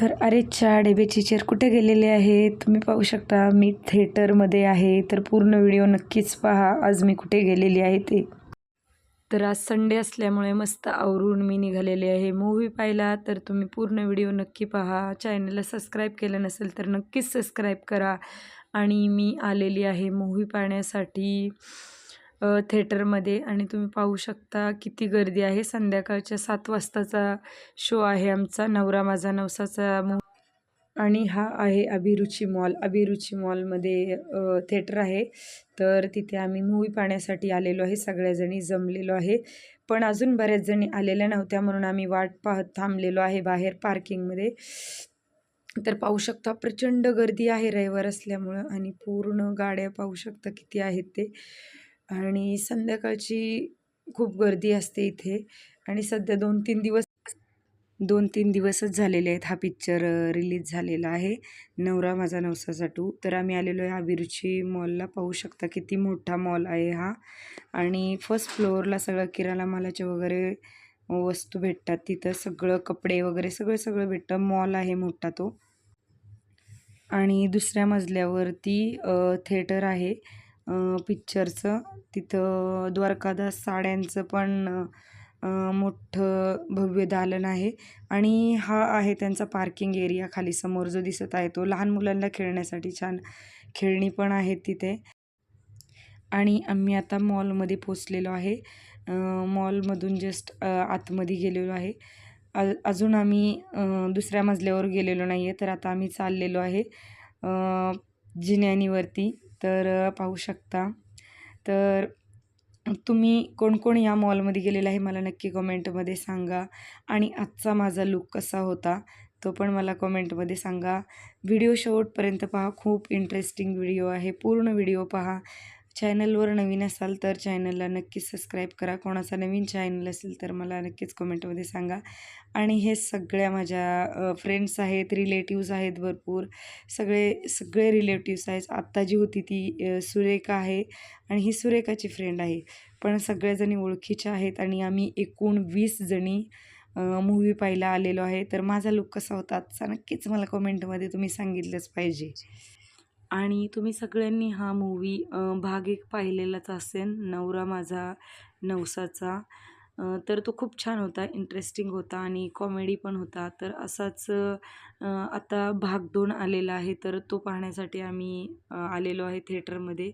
तर अरेच्या डेबेची चेअर कुठे गेलेले आहे? तुम्ही पाहू शकता मी थिएटरमध्ये आहे. तर पूर्ण व्हिडिओ नक्कीच पहा आज मी कुठे गेलेली आहे ते. तर आज संडे असल्यामुळे मस्त आवरून मी निघालेले आहे. मूव्ही पाहिला तर तुम्ही पूर्ण व्हिडिओ नक्की पहा. चॅनलला सबस्क्राईब केलं नसेल तर नक्कीच सबस्क्राईब करा. आणि मी आलेली आहे मूव्ही पाहण्यासाठी. थेटरमध्ये आणि तुम्ही पाहू शकता किती गर्दी आहे. संध्याकाळच्या सात वाजताचा शो आहे आमचा नवरा माझा नवसाचा मू आणि हा आहे अभिरुची मॉल अभिरुची मॉलमध्ये थेटर आहे. तर तिथे आम्ही मूवी पाहण्यासाठी आलेलो आहे. सगळ्याजणी जमलेलो आहे. पण अजून बऱ्याच जणी आलेल्या नव्हत्या म्हणून आम्ही वाट पाहत थांबलेलो आहे बाहेर पार्किंगमध्ये तर पाहू शकता प्रचंड गर्दी आहे रविवार असल्यामुळं आणि पूर्ण गाड्या पाहू शकता किती आहेत ते. आणि संध्याकाळची खूप गर्दी असते इथे. आणि सध्या दोन तीन दिवस दोन तीन दिवसच झालेले आहेत. हा पिक्चर रिलीज झालेला आहे. नवरा माझा नवसाचा टू तर आम्ही आलेलो आहे अभिरुची मॉलला पाहू शकता किती मोठा मॉल आहे हा. आणि फर्स्ट फ्लोअरला सगळं किराणा मालाचे वगैरे वस्तू भेटतात. तिथं सगळं कपडे वगैरे सगळं सगळं भेटतं. मॉल आहे मोठा तो. आणि दुसऱ्या मजल्यावरती थिएटर आहे. पिक्चरचं तिथं द्वारकादास साड्यांचं पण मोठं भव्य दालन आहे. आणि हा आहे त्यांचा पार्किंग एरिया खाली समोर जो दिसत आहे तो लहान मुलांना खेळण्यासाठी छान खेळणी पण आहेत तिथे. आणि आम्ही आता मॉलमध्ये पोचलेलो आहे. मॉलमधून जस्ट आतमध्ये गेलेलो आहे. अजून आम्ही दुसऱ्या मजल्यावर गेलेलो नाही आहे तर आता आम्ही चाललेलो आहे जिन्यानीवरती. तर पाहू शकता. तर तुम्ही कोणकोण या मॉलमध्ये गेलेला आहे मला नक्की कमेंटमध्ये सांगा. आणि आजचा माझा लुक कसा होता तो पण मला कमेंटमध्ये सांगा. व्हिडिओ शेवटपर्यंत पहा खूप इंटरेस्टिंग व्हिडिओ आहे. पूर्ण व्हिडिओ पहा. चॅनलवर नवीन असाल तर चॅनलला नक्कीच सबस्क्राईब करा. कोणाचा नवीन चॅनल असेल तर मला नक्कीच कमेंटमध्ये सांगा. आणि हे सगळ्या माझ्या फ्रेंड्स आहेत रिलेटिव्ज आहेत भरपूर. सगळे सगळे रिलेटिव्स आहेत. आत्ता जी होती ती सुरेखा आहे आणि ही सुरेखाची फ्रेंड आहे. पण सगळ्याजणी ओळखीच्या आहेत आणि आम्ही एकूण वीस जणी मूवी पाहायला आलेलो आहे. तर माझा लुक कसा होता आजचा नक्कीच मला कमेंटमध्ये तुम्ही सांगितलंच पाहिजे. आणि तुम्ही सगळ्यांनी हा मूवी भाग एक पाहिलेलाच असेल नवरा माझा नवसाचा. तर तो खूप छान होता इंटरेस्टिंग होता आणि कॉमेडी पण होता. तर असाच आता भाग दोन आलेला आहे तर तो पाहण्यासाठी आम्ही आलेलो आहे थिएटरमध्ये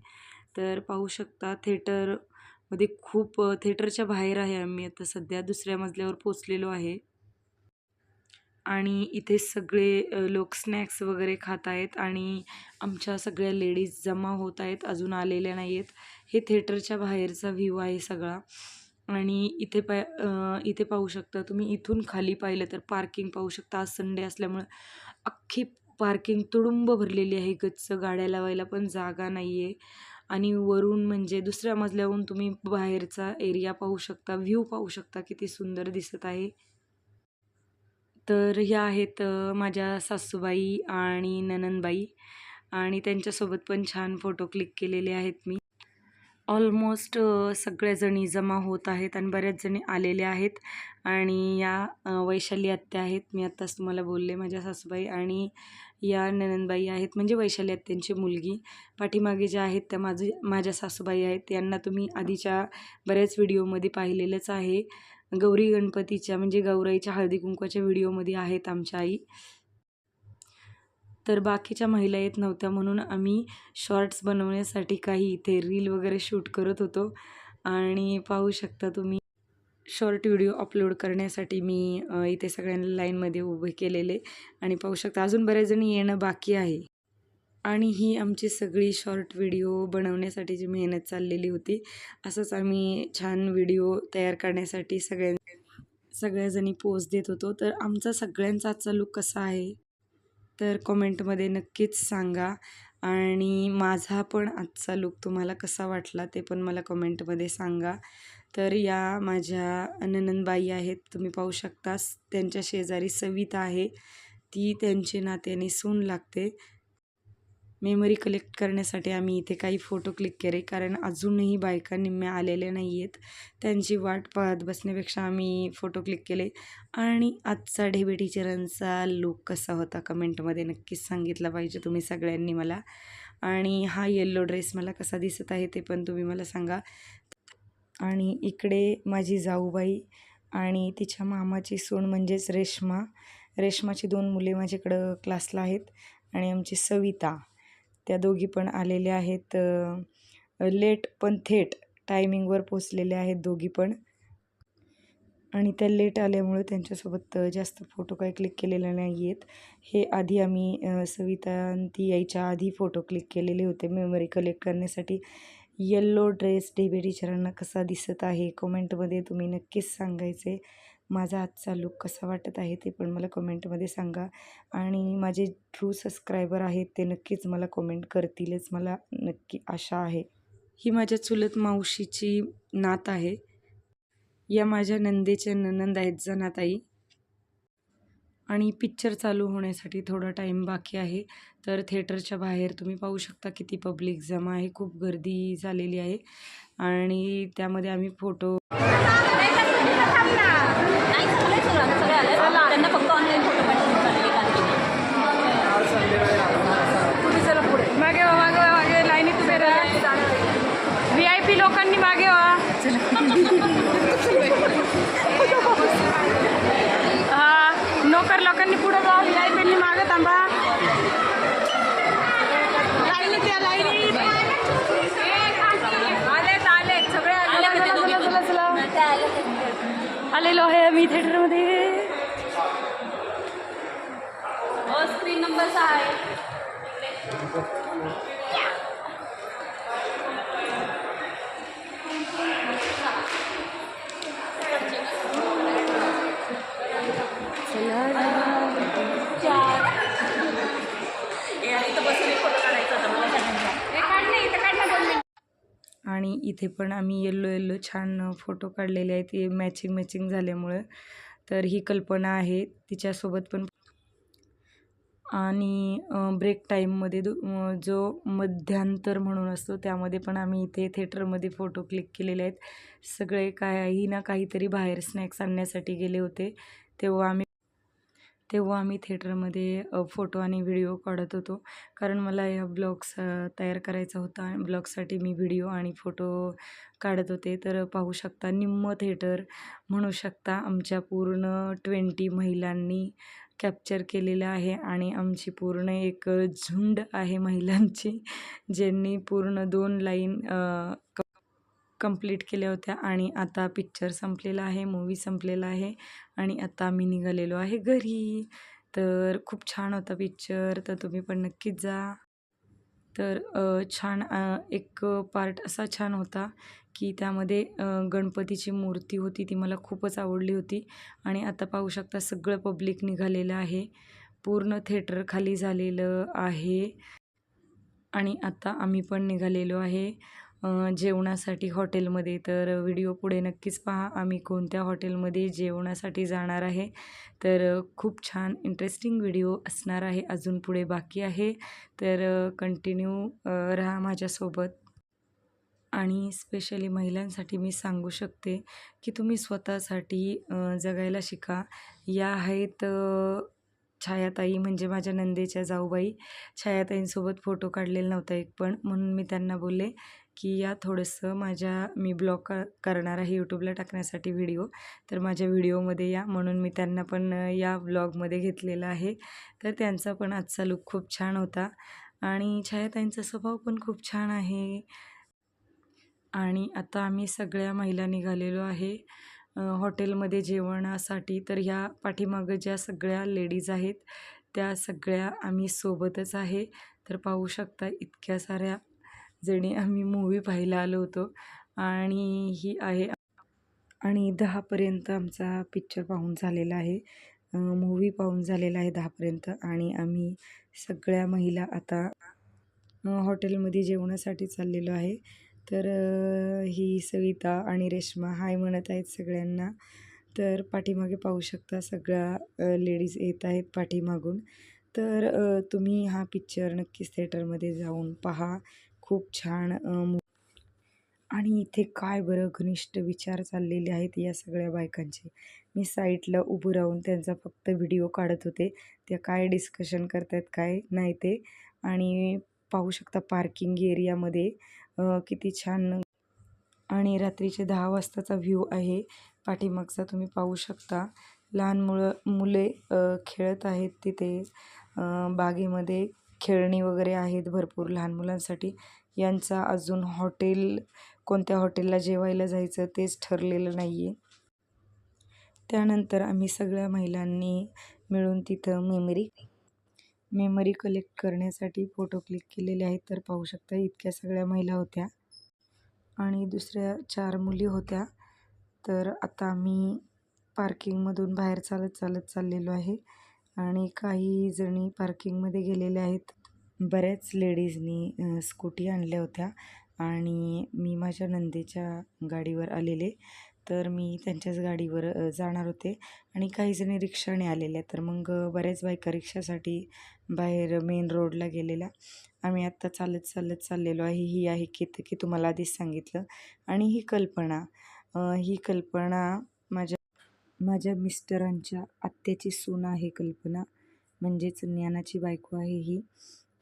तर पाहू शकता थिएटरमध्ये खूप थिएटरच्या बाहेर आहे आम्ही आता सध्या. दुसऱ्या मजल्यावर पोचलेलो आहे. आणि इथे सगळे लोक स्नॅक्स वगैरे खात आहेत आणि आमच्या सगळ्या लेडीज जमा होत आहेत अजून आलेल्या नाही आहेत हे थिएटरच्या बाहेरचा व्ह्यू आहे सगळा. आणि इथे पाय इथे पाहू शकता तुम्ही इथून खाली पाहिलं तर पार्किंग पाहू शकता. आज संडे असल्यामुळं अख्खी पार्किंग तुडुंब भरलेली आहे. गच्च गाड्या लावायला पण जागा नाही आहे आणि वरून म्हणजे दुसऱ्या मजल्यावरून तुम्ही बाहेरचा एरिया पाहू शकता व्ह्यू पाहू शकता किती सुंदर दिसत आहे. तर ह्या आहेत माझ्या सासूबाई आणि ननंदबाई आणि त्यांच्यासोबत पण छान फोटो क्लिक केलेले आहेत मी. ऑलमोस्ट सगळ्याजणी जमा होत आहेत आणि बऱ्याच जणी आलेल्या आहेत आणि या वैशाली आत्या आहेत. मी आत्ताच तुम्हाला बोलले माझ्या सासूबाई आणि या ननंदबाई आहेत. म्हणजे वैशाली आत्यांची मुलगी. पाठीमागे ज्या आहेत त्या माझे माझ्या सासूबाई आहेत. यांना तुम्ही आधीच्या बऱ्याच व्हिडिओमध्ये पाहिलेलंच आहे. गौरी गणपतीच्या म्हणजे गौराईच्या हळदी कुंकवाच्या व्हिडिओमध्ये आहेत आमच्या आई. तर बाकीच्या महिला येत नव्हत्या म्हणून आम्ही शॉर्ट्स बनवण्यासाठी काही इथे रील वगैरे शूट करत होतो. आणि पाहू शकता तुम्ही शॉर्ट व्हिडिओ अपलोड करण्यासाठी मी इथे सगळ्यांना लाईनमध्ये उभे केलेले. आणि पाहू शकता अजून बऱ्याच जणी येणं बाकी आहे. आणि ही आमची सगळी शॉर्ट व्हिडिओ बनवण्यासाठी जी मेहनत चाललेली होती असंच आम्ही छान व्हिडिओ तयार करण्यासाठी सगळ्या सगळ्याजणी पोज देत होतो. तर आमचा सगळ्यांचा आजचा लुक कसा आहे? तर कमेंटमध्ये नक्कीच सांगा. आणि माझा पण आजचा लुक तुम्हाला कसा वाटला ते पण मला कमेंटमध्ये सांगा. तर या माझ्या ननंदबाई आहेत तुम्ही पाहू शकता त्यांच्या शेजारी सविता आहे. ती त्यांची नात्याने सून लागते. मेमरी कलेक्ट करण्यासाठी आम्ही इथे काही फोटो क्लिक केले कारण अजूनही बायका निम्म्या आलेल्या नाही आहेत त्यांची वाट पाहत बसण्यापेक्षा आम्ही फोटो क्लिक केले. आणि आजचा ढेबे टीचरांचा लुक कसा होता कमेंटमध्ये नक्कीच सांगितला पाहिजे तुम्ही सगळ्यांनी मला. आणि हा येल्लो ड्रेस मला कसा दिसत आहे ते पण तुम्ही मला सांगा. आणि इकडे माझी जाऊबाई आणि तिच्या मामाची सून म्हणजेच रेश्मा. रेश्माची दोन मुले माझ्याकडं क्लासला आहेत आणि आमची सविता. त्या दोघी पण आलेल्या आहेत. लेट पण थेट टायमिंगवर पोचलेल्या आहेत दोघी पण. आणि त्या लेट आल्यामुळे त्यांच्यासोबत जास्त फोटो काही क्लिक केलेले नाही आहेत. हे आधी आम्ही सवितांती यायच्या आधी फोटो क्लिक केलेले होते मेमरी कलेक्ट करण्यासाठी. येल्लो ड्रेस डेबी टीचरांना कसा दिसत आहे? कमेंटमध्ये तुम्ही नक्कीच सांगायचे. माझा आजचा लुक कसा वाटत आहे ते पण मला कमेंटमध्ये सांगा. आणि माझे ट्रू सबस्क्रायबर आहेत ते नक्कीच मला कमेंट करतीलच. मला नक्की आशा आहे. ही माझ्या चुलत मावशीची नात आहे. या माझ्या नंदेच्या ननंद आहेत जनाताई. आणि पिक्चर चालू होण्यासाठी थोडा टाईम बाकी आहे. तर थिएटरच्या बाहेर तुम्ही पाहू शकता किती पब्लिक जमा आहे. खूप गर्दी झालेली आहे. आणि त्यामध्ये आम्ही फोटो त्यांना फक्त ऑनलाईन फोटो पाठवून तुम्ही चला पुढे मागे व्हा मागे व्हा मागे लाईनीत उभे राहा व्ही आय पी लोकांनी मागे व्हा हा नोकर लोकांनी पुढे जा व्ही आय पीनी मागे थांबा लाईनीत या लाईनीत आलेत आलेत सगळे आले चला चला चला चला आलेलो आहे आम्ही थिएटरमध्ये स्क्रीन नंबर सहा आहे चार हे आणि इथं बसून एक फोटो काढायचा होता मला सगळ्यांचा हे काढ नाही इथं काढ ना दोन मिनिट आणि इथे पण आम्ही येल्लो येल्लो छान फोटो काढलेले आहेत. ते मॅचिंग मॅचिंग झाल्यामुळं. तर ही कल्पना आहे तिच्यासोबत पण. आणि ब्रेक टाईममध्ये दु जो मध्यांतर म्हणून असतो त्यामध्ये पण आम्ही इथे थेटरमध्ये फोटो क्लिक केलेले आहेत. सगळे काही ना काहीतरी बाहेर स्नॅक्स आणण्यासाठी गेले होते. तेव्हा आम्ही तेव्हा आम्ही थिएटरमध्ये फोटो आणि व्हिडिओ काढत होतो. कारण मला या ब्लॉग्स तयार करायचा होता आणि ब्लॉगसाठी मी व्हिडिओ आणि फोटो काढत होते. तर पाहू शकता निम्म थिएटर म्हणू शकता आमच्या पूर्ण ट्वेंटी महिलांनी कॅप्चर केलेलं आहे आणि आमची पूर्ण एक झुंड आहे महिलांची ज्यांनी पूर्ण दोन लाईन कंप्लीट केल्या होत्या आणि आता पिक्चर संपलेला आहे मूवी संपलेला आहे आणि आता आम्ही निघालेलो आहे घरी. तर खूप छान होता पिक्चर तर तुम्ही पण नक्कीच जा. तर छान एक पार्ट असा छान होता की त्यामध्ये गणपतीची मूर्ती होती ती मला खूपच आवडली होती आणि आता पाहू शकता सगळं पब्लिक निघालेलं आहे. पूर्ण थिएटर खाली झालेलं आहे आणि आता आम्ही पण निघालेलो आहे. जेवणासाठी हॉटेलमध्ये. तर व्हिडिओ पुढे नक्कीच पहा आम्ही कोणत्या हॉटेलमध्ये जेवणासाठी जाणार आहे. तर खूप छान इंटरेस्टिंग व्हिडिओ असणार आहे अजून पुढे बाकी आहे. तर कंटिन्यू राहा माझ्यासोबत. आणि स्पेशली महिलांसाठी मी सांगू शकते की तुम्ही स्वतःसाठी जगायला शिका. या आहेत छायाताई म्हणजे माझ्या नंदेच्या जाऊबाई. छायाताईंसोबत फोटो काढलेला नव्हता एक पण म्हणून मी त्यांना बोलले की या थोडंसं माझ्या मी ब्लॉग क करणार आहे यूट्यूबला टाकण्यासाठी व्हिडिओ. तर माझ्या व्हिडिओमध्ये या म्हणून मी त्यांना पण या ब्लॉगमध्ये घेतलेलं आहे. तर त्यांचा पण आजचा लुक खूप छान होता. आणि छायाताईंचा स्वभाव पण खूप छान आहे. आणि आता आम्ही सगळ्या महिला निघालेलो आहे. हॉटेलमध्ये जेवणासाठी तर ह्या पाठीमागं ज्या सगळ्या लेडीज आहेत त्या सगळ्या आम्ही सोबतच आहे. तर पाहू शकता इतक्या साऱ्या जणी आम्ही मूवी पाहायला आलो होतो. आणि ही आहे आणि दहापर्यंत आमचा पिक्चर पाहून झालेला आहे. मूवी पाहून झालेला आहे दहापर्यंत आणि आम्ही सगळ्या महिला आता हॉटेलमध्ये जेवणासाठी चाललेलो आहे. तर ही सविता आणि रेश्मा हाय म्हणत आहेत सगळ्यांना. तर पाठीमागे पाहू शकता सगळ्या लेडीज येत आहेत पाठीमागून. तर तुम्ही हा पिक्चर नक्कीच थिएटरमध्ये जाऊन पहा. खूप छान आणि इथे काय बरं घनिष्ठ विचार चाललेले आहेत या सगळ्या बायकांचे. मी साईटला उभं राहून त्यांचा फक्त व्हिडिओ काढत होते. त्या काय डिस्कशन करतात काय नाही ते. आणि पाहू शकता पार्किंग एरियामध्ये किती छान आणि रात्रीचे दहा वाजताचा व्ह्यू आहे. पाठीमागचा तुम्ही पाहू शकता. लहान मुलं मुले खेळत आहेत तिथे. बागेमध्ये खेळणी वगैरे आहेत भरपूर लहान मुलांसाठी. यांचा अजून हॉटेल कोणत्या हॉटेलला जेवायला जायचं तेच ठरलेलं नाही आहे त्यानंतर आम्ही सगळ्या महिलांनी मिळून तिथं मेमरी मेमरी कलेक्ट करण्यासाठी फोटो क्लिक केलेले आहेत. तर पाहू शकता इतक्या सगळ्या महिला होत्या. आणि दुसऱ्या चार मुली होत्या. तर आता आम्ही पार्किंगमधून बाहेर चालत चालत चाललेलो आहे. आणि काही जणी पार्किंगमध्ये गेलेल्या आहेत. बऱ्याच लेडीजनी स्कूटी आणल्या होत्या आणि मी माझ्या नंदेच्या गाडीवर आलेले. तर मी त्यांच्याच गाडीवर जाणार होते आणि काही जणी रिक्षाने आलेल्या. तर मग बऱ्याच बायका रिक्षासाठी बाहेर मेन रोडला गेलेल्या. आम्ही आत्ता चालत चालत चाललेलो आहे. ही आहे केतकी तुम्हाला आधीच सांगितलं. आणि ही कल्पना ही कल्पना माझ्या माझ्या मिस्टरांच्या आत्याची सून आहे कल्पना. म्हणजेच ज्ञानाची बायको आहे ही.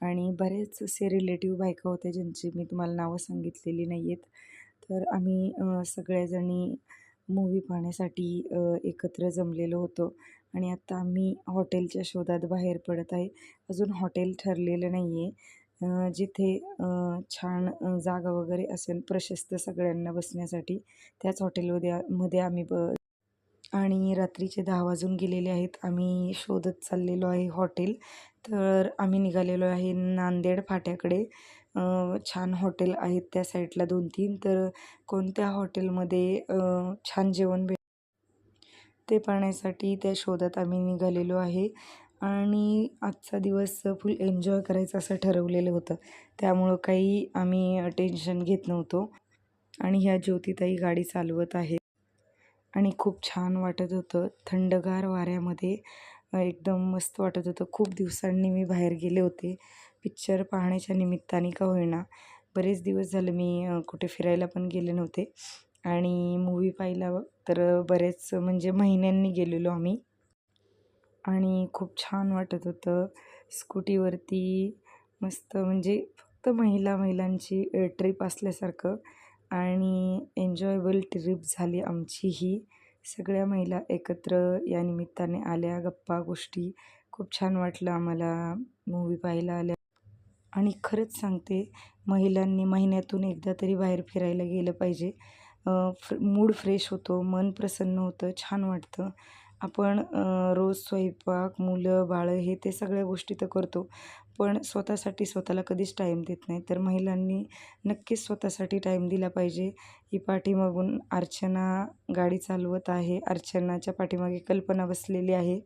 आणि बरेच असे रिलेटिव्ह बायका होत्या ज्यांची मी तुम्हाला नावं सांगितलेली नाही आहेत तर आम्ही सगळ्याजणी मूवी पाहण्यासाठी एकत्र जमलेलो होतो आणि आता आम्ही हॉटेलच्या शोधात बाहेर पडत आहे. अजून हॉटेल ठरलेलं नाही आहे जिथे छान जागा वगैरे असेल प्रशस्त सगळ्यांना बसण्यासाठी त्याच हॉटेलमध्ये मध्ये आम्ही ब आणि रात्रीचे दहा वाजून गेलेले आहेत. आम्ही शोधत चाललेलो आहे हॉटेल. तर आम्ही निघालेलो आहे नांदेड फाट्याकडे. छान हॉटेल आहेत त्या साईडला दोन तीन तर कोणत्या हॉटेलमध्ये छान जेवण भेट ते पाहण्यासाठी त्या शोधात आम्ही निघालेलो आहे. आणि आजचा दिवस फुल एन्जॉय करायचं असं ठरवलेलं होतं. त्यामुळं काही आम्ही टेन्शन घेत नव्हतो. आणि ह्या ज्योतिताई गाडी चालवत आहेत. आणि खूप छान वाटत होतं. थंडगार वाऱ्यामध्ये एकदम मस्त वाटत होतं. खूप दिवसांनी मी बाहेर गेले होते. पिक्चर पाहण्याच्या निमित्ताने का होईना. बरेच दिवस झाले मी कुठे फिरायला पण गेले नव्हते. आणि मूवी पाहिला तर बरेच म्हणजे महिन्यांनी गेलेलो आम्ही. आणि खूप छान वाटत होतं. स्कूटीवरती मस्त म्हणजे फक्त महिला महिलांची ट्रिप असल्यासारखं. आणि एन्जॉयबल ट्रिप झाली आमची ही सगळ्या महिला एकत्र या निमित्ताने आल्या. गप्पा गोष्टी. खूप छान वाटलं आम्हाला मूवी पाहायला आल्या. आणि खरंच सांगते महिलांनी महिन्यातून एकदा तरी बाहेर फिरायला गेलं पाहिजे. फ्र मूड फ्रेश होतो मन प्रसन्न होतं छान वाटतं. आपण रोज स्वयंपाक मुलं बाळं हे ते सगळ्या गोष्टी तर करतो. पण स्वतःसाठी स्वतःला कधीच टाईम देत नाही. तर महिलांनी नक्कीच स्वतःसाठी टाईम दिला पाहिजे. ही पाठीमागून अर्चना गाडी चालवत आहे. अर्चनाच्या पाठीमागे कल्पना बसलेली आहे.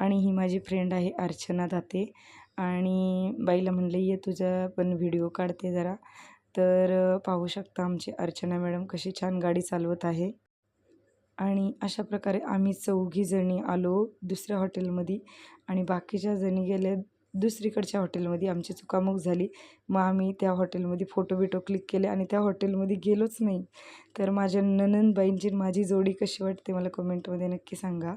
आणि ही माझी फ्रेंड आहे अर्चना दाते. आणि बाईला म्हणलं ये तुझा पण व्हिडिओ काढते जरा. तर पाहू शकता आमची अर्चना मॅडम कशी छान गाडी चालवत आहे. आणि अशा प्रकारे आम्ही चौघी जणी आलो दुसऱ्या हॉटेलमध्ये आणि बाकीच्या जणी गेल्या दुसरीकडच्या हॉटेलमध्ये. आमची चुकामुक झाली. मग आम्ही त्या हॉटेलमध्ये फोटो बिटो क्लिक केले आणि त्या हॉटेलमध्ये गेलोच नाही. तर माझ्या ननंदबाईंची माझी जोडी कशी वाटते मला कमेंटमध्ये नक्की सांगा.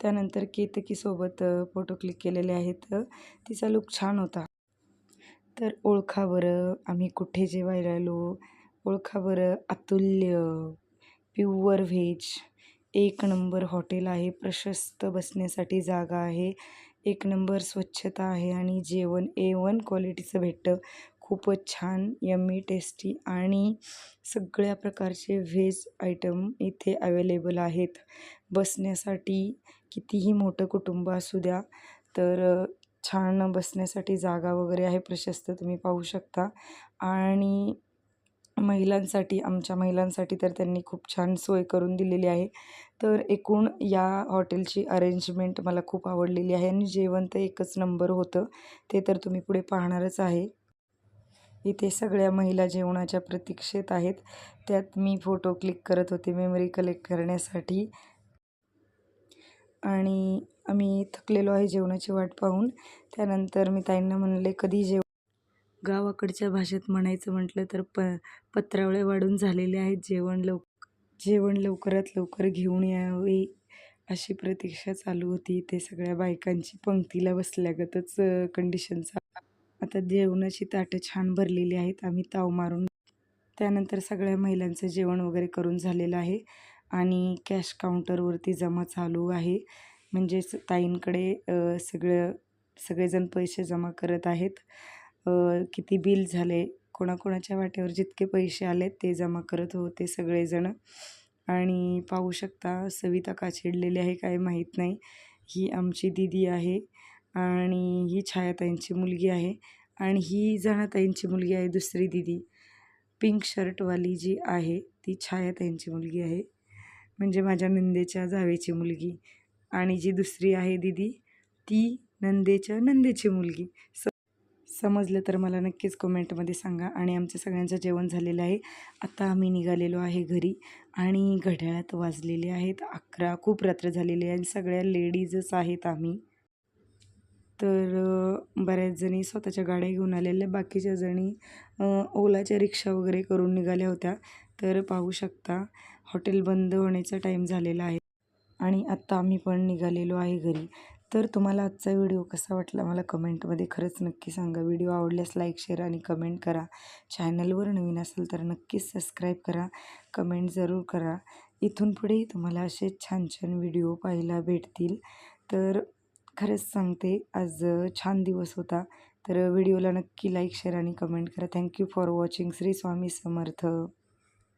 त्यानंतर केतकीसोबत फोटो क्लिक केलेले आहेत. तिचा लुक छान होता. तर ओळखा बरं आम्ही कुठे जेवायला आलो? ओळखा बरं अतुल्य. Pure veg. एक नंबर हॉटेल आहे प्रशस्त बसण्यासाठी जागा आहे. एक नंबर स्वच्छता आहे आणि जेवण ए वन क्वालिटीचं भेटतं. खूपच छान यम्मी टेस्टी आणि सगळ्या प्रकारचे व्हेज आयटम इथे अवेलेबल आहेत. बसण्यासाठी कितीही मोठं कुटुंब असू द्या तर छान बसण्यासाठी जागा वगैरे आहे प्रशस्त तुम्ही पाहू शकता. आणि महिलांसाठी आमच्या महिलांसाठी तर त्यांनी खूप छान सोय करून दिलेली आहे. तर एकूण या हॉटेलची अरेंजमेंट मला खूप आवडलेली आहे आणि जेवण तर एकच नंबर होतं. ते तर तुम्ही पुढे पाहणारच आहे. इथे सगळ्या महिला जेवणाच्या प्रतीक्षेत आहेत. त्यात मी फोटो क्लिक करत होते मेमरी कलेक्ट करण्यासाठी. आणि आम्ही थकलेलो आहे जेवणाची वाट पाहून. त्यानंतर मी ताईंना म्हणले कधी जेव गावाकडच्या भाषेत म्हणायचं म्हटलं तर प पत्रावळे वाढून झालेले आहेत. जेवण लव जेवण लवकरात लवकर घेऊन यावे अशी प्रतीक्षा चालू होती. ते सगळ्या बायकांची पंक्तीला बसल्यागतच कंडिशनचा आता जेवणाची ताटं छान भरलेली आहेत. आम्ही ताव मारून त्यानंतर सगळ्या महिलांचं जेवण वगैरे करून झालेलं आहे आणि कॅश काउंटरवरती जमा चालू आहे. म्हणजेच ताईंकडे सगळं सगळेजण पैसे जमा करत आहेत. किती बिल झाले कोणाकोणाच्या वाट्यावर जितके पैसे आले ते जमा करत होते सगळेजण. आणि पाहू शकता सविता का चिडलेली आहे काय माहीत नाही. ही आमची दिदी आहे आणि ही छायाताईंची मुलगी आहे आणि ही जणाताईंची मुलगी आहे दुसरी दिदी. पिंक शर्टवाली जी आहे ती छायाताईंची मुलगी आहे. म्हणजे माझ्या नंदेच्या जावेची मुलगी. आणि जी दुसरी आहे दिदी ती नंदेच्या नंदेची मुलगी. स समजलं तर मला नक्कीच कमेंटमध्ये सांगा आणि आमचं सगळ्यांचं जेवण झालेलं आहे. आता आम्ही निघालेलो आहे घरी आणि घड्याळात वाजलेले आहेत. अकरा खूप रात्र झालेली आहे आणि सगळ्या लेडीजच आहेत आम्ही. तर बऱ्याच जणी स्वतःच्या गाड्या घेऊन आलेल्या बाकीच्या जणी ओलाच्या रिक्षा वगैरे करून निघाल्या होत्या. तर पाहू शकता हॉटेल बंद होण्याचा टाईम झालेला आहे. आणि आत्ता आम्ही पण निघालेलो आहे घरी. तर तुम्हाला आजचा व्हिडिओ कसा वाटला मला कमेंटमध्ये खरंच नक्की सांगा. व्हिडिओ आवडल्यास लाईक शेअर आणि कमेंट करा. चॅनलवर नवीन असेल तर नक्कीच सबस्क्राईब करा. कमेंट जरूर करा. इथून पुढेही तुम्हाला असे छान छान व्हिडिओ पाहायला भेटतील. तर खरंच सांगते आज छान दिवस होता. तर व्हिडिओला नक्की लाईक शेअर आणि कमेंट करा. Thank you for watching Shri Swami Samarth.